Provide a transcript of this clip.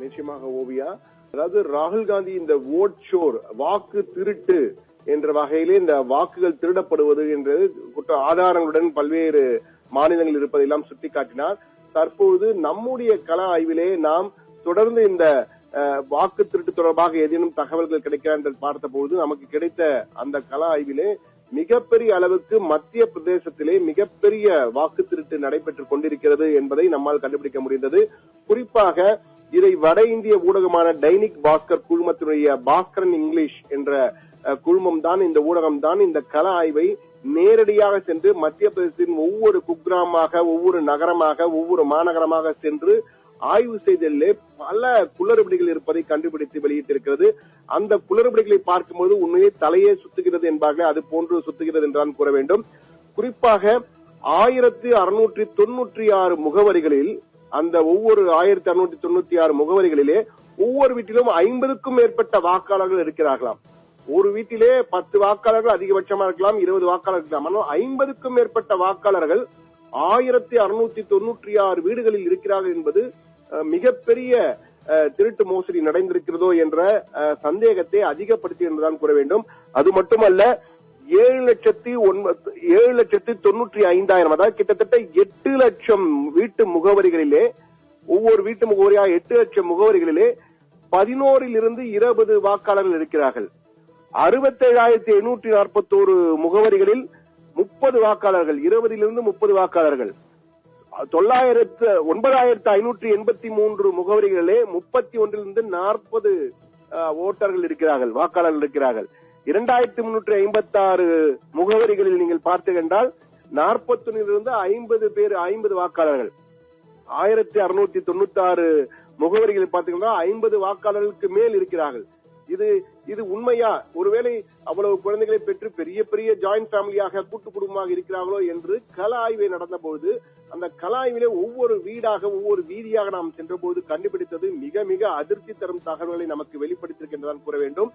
நிச்சயமாக ஓவியா. அதாவது ராகுல் காந்தி இந்த ஓட் ஷோர் வாக்கு திருட்டு என்ற வகையிலே இந்த வாக்குகள் திருடப்படுவது என்று குற்ற ஆதாரங்களுடன் பல்வேறு மாநிலங்கள் இருப்பதையெல்லாம் சுட்டிக்காட்டினார். தற்போது நம்முடைய கள ஆய்விலே நாம் தொடர்ந்து இந்த அஹ், வாக்கு திருட்டு தொடர்பாக ஏதேனும் தகவல்கள் கிடைக்கிறார் என்று பார்த்தபோது நமக்கு கிடைத்த அந்த கள ஆய்விலே மிகப்பெரிய அளவுக்கு மத்திய பிரதேசத்திலே மிகப்பெரிய வாக்கு திருட்டு நடைபெற்றுக் கொண்டிருக்கிறது என்பதை நம்மால் கண்டுபிடிக்க முடிந்தது. குறிப்பாக இதை வட இந்திய ஊடகமான டைனிக் பாஸ்கர் குழுமத்தினுடைய பாஸ்கரன் இங்கிலீஷ் என்ற குழுமம் தான் இந்த ஊடகம் தான் இந்த கள ஆய்வை நேரடியாக சென்று மத்திய பிரதேசத்தின் ஒவ்வொரு குக்கிராமமாக ஒவ்வொரு நகரமாக ஒவ்வொரு மாநகரமாக சென்று ஆய்வு செய்ததிலே பல குளறுபடிகள் இருப்பதை கண்டுபிடித்து வெளியிட்டிருக்கிறது. அந்த குளறுபடிகளை பார்க்கும்போது உண்மையே தலையே சுத்துகிறது என்பார்களே அது போன்று சுத்துகிறது என்றுதான் கூற வேண்டும். குறிப்பாக ஆயிரத்தி அறுநூற்றி தொன்னூற்றி ஆறு முகவரிகளில் அந்த ஒவ்வொரு ஆயிரத்தி அறுநூற்றி தொண்ணூத்தி ஆறு முகவரிகளிலே ஒவ்வொரு வீட்டிலும் ஐம்பதுக்கும் மேற்பட்ட வாக்காளர்கள் இருக்கிறார்களாம். ஒரு வீட்டிலே பத்து வாக்காளர்கள் அதிகபட்சமா இருக்கலாம் இருபது வாக்காளர்கள் இருக்கலாம். ஆனால் ஐம்பதுக்கும் மேற்பட்ட வாக்காளர்கள் ஆயிரத்தி அறுநூத்தி தொன்னூற்றி ஆறு வீடுகளில் இருக்கிறார்கள் என்பது மிகப்பெரிய திருட்டு மோசடி நடந்திருக்கிறதோ என்ற சந்தேகத்தை அதிகப்படுத்தி என்றுதான் கூற வேண்டும். அது மட்டுமல்ல ஏழு லட்சத்தி ஒன்பது ஏழு லட்சத்தி தொண்ணூற்றி ஐந்தாயிரம் அதாவது கிட்டத்தட்ட எட்டு லட்சம் வீட்டு முகவரிகளிலே ஒவ்வொரு வீட்டு முகவரியாக எட்டு லட்சம் முகவரிகளிலே பதினோரில் இருந்து இருபது வாக்காளர்கள் இருக்கிறார்கள். அறுபத்தேழாயிரத்தி எண்ணூற்றி நாற்பத்தோரு முகவரிகளில் முப்பது வாக்காளர்கள் இருபதிலிருந்து முப்பது வாக்காளர்கள். தொள்ளாயிரத்து ஒன்பதாயிரத்து ஐநூற்றி எண்பத்தி மூன்று முகவரிகளிலே முப்பத்தி ஒன்றிலிருந்து நாற்பது ஓட்டர்கள் இருக்கிறார்கள் வாக்காளர்கள் இருக்கிறார்கள். இரண்டாயிரத்தி முன்னூற்றி ஐம்பத்தி ஆறு முகவரிகளில் நீங்கள் பார்த்தீர்கள் என்றால் நாற்பத்தொன்னிலிருந்து ஐம்பது பேர் ஐம்பது வாக்காளர்கள். ஆயிரத்தி அறுநூத்தி தொண்ணூத்தி ஆறு முகவரிகளை பார்த்தீங்கன்னா ஐம்பது வாக்காளர்களுக்கு மேல் இருக்கிறார்கள். இது இது உண்மையா? ஒருவேளை அவ்வளவு குழந்தைகளை பெற்று பெரிய பெரிய ஜாயிண்ட் ஃபேமிலியாக கூட்டு குடும்பமாக இருக்கிறார்களோ என்று கல ஆய்வை நடந்தபோது அந்த கல ஆய்விலே ஒவ்வொரு வீடாக ஒவ்வொரு வீதியாக நாம் சென்றபோது கண்டுபிடித்தது மிக மிக அதிர்ச்சி தரும் தகவல்களை நமக்கு வெளிப்படுத்தியிருக்கின்றதான் கூற வேண்டும்.